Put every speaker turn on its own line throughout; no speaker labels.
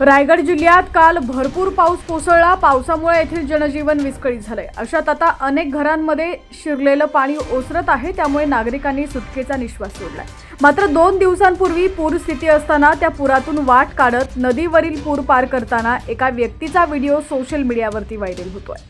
रायगड जिल्ह्यात काल भरपूर पाऊस कोसळला. पावसामुळे येथील जनजीवन विस्कळीत झालंय. अशात आता अनेक घरांमध्ये शिरलेलं पाणी ओसरत आहे. त्यामुळे नागरिकांनी सुटकेचा निश्वास सोडलाय. मात्र दोन दिवसांपूर्वी पूर स्थिती असताना त्या पुरातून वाट काढत नदीवरील पूर पार करताना एका व्यक्तीचा व्हिडिओ सोशल मीडियावरती व्हायरल होतोय.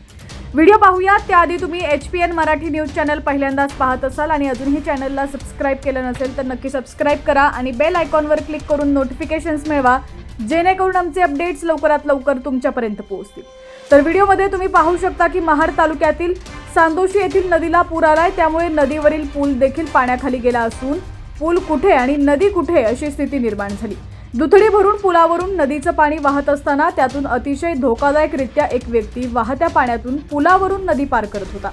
व्हिडिओ पाहूयात. त्याआधी तुम्ही H P N Marathi news channel पहिल्यांदाच पाहत असाल आणि अजूनही चॅनलला सबस्क्राईब केलं नसेल तर नक्की सबस्क्राईब करा आणि बेल आयकॉनवर क्लिक करून नोटिफिकेशन्स मिळवा. जेणेकरून आमचे अपडेट्स लवकरात लवकर तुमच्यापर्यंत पोहोचतील. तर व्हिडिओमध्ये तुम्ही पाहू शकता की महाड तालुक्यातील सांदोशी येथील नदीला पूर आलाय. त्यामुळे नदीवरील पूल देखील पाण्याखाली गेला असून पूल कुठे आणि नदी कुठे अशी स्थिती निर्माण झाली. दुथडी भरून पुलावरून नदीचं पाणी वाहत असताना त्यातून अतिशय धोकादायकरित्या एक व्यक्ती वाहत्या पाण्यातून पुलावरून नदी पार करत होता.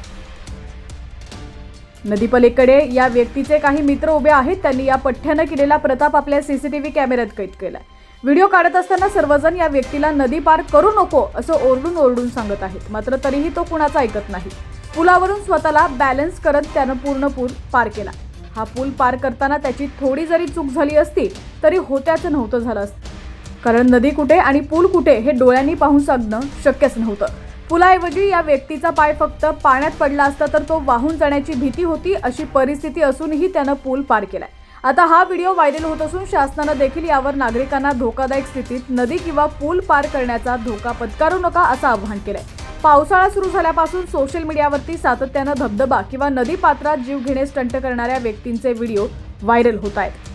नदीपलीकडे या व्यक्तीचे काही मित्र उभे आहेत. त्यांनी या पठ्ठ्यानं केलेला प्रताप आपल्या सीसीटीव्ही कॅमेऱ्यात कैद केलाय. व्हिडिओ काढत असताना सर्वजण या व्यक्तीला नदी पार करू नको असं ओरडून ओरडून सांगत आहेत. मात्र तरीही तो कुणाचा ऐकत नाही. पुलावरून स्वतःला बॅलन्स करत त्यानं पूर्ण पूल पार केला. हा पूल पार करताना त्याची थोडी जरी चूक झाली असती तरी होत्याचं नव्हतं झालं असतं. कारण नदी कुठे आणि पूल कुठे हे डोळ्यांनी पाहून सांगणं शक्यच नव्हतं. पुलाऐवजी या व्यक्तीचा पाय फक्त पाण्यात पडला असता तर तो वाहून जाण्याची भीती होती अशी परिस्थिती असूनही त्यानं पूल पार केलाय. आता हा व्हिडिओ व्हायरल होत असून शासनानं देखील यावर नागरिकांना धोकादायक स्थितीत नदी किंवा पूल पार करण्याचा धोका पत्करू नका असं आवाहन केलंय. पावसाळा सुरू झाल्यापासून सोशल मीडियावरती सातत्यानं धबधबा किंवा नदी पात्रात जीव घेणे स्टंट करणाऱ्या व्यक्तींचे व्हिडिओ व्हायरल होत आहेत.